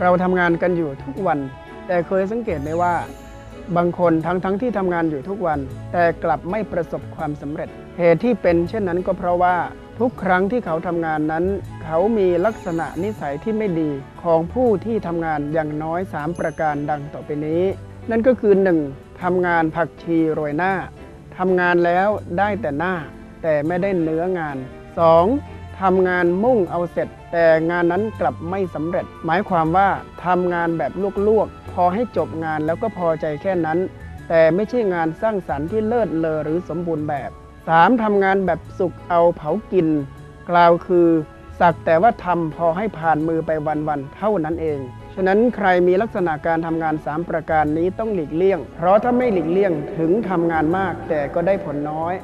เราทำงานกันอยู่ทุกวัน แต่เคยสังเกตไหมว่า บางคนทั้งทั้งที่ทำงานอยู่ทุกวัน แต่กลับไม่ประสบความสำเร็จ เหตุที่เป็นเช่นนั้นก็เพราะว่าทุกครั้งที่เขาทำงานนั้น เขามีลักษณะนิสัยที่ไม่ดีของผู้ที่ทำงานอย่างน้อย 3 ประการดังต่อไปนี้ นั่นก็คือ 1. ทำงานผักชีโรยหน้าทำงานแล้วได้แต่หน้า แต่ไม่ได้เนื้องาน 2. ทำงานมุ่งเอาเสร็จ แต่งานนั้นกลับไม่สำเร็จ หมายความว่าทำงานแบบลวกๆ พอให้จบงานแล้วก็พอใจแค่นั้น แต่ไม่ใช่งานสร้างสรรค์ที่เลิศเลอหรือสมบูรณ์แบบ 3. ทำงานแบบสุกเอาเผากิน กล่าวคือสักแต่ว่าทำพอให้ผ่านมือไปวันๆเท่านั้นเอง ฉะนั้นใครมีลักษณะการทำงาน 3 ประการนี้ต้องหลีกเลี่ยง เพราะถ้าไม่หลีกเลี่ยงถึงทำงานมากแต่ก็ได้ผลน้อย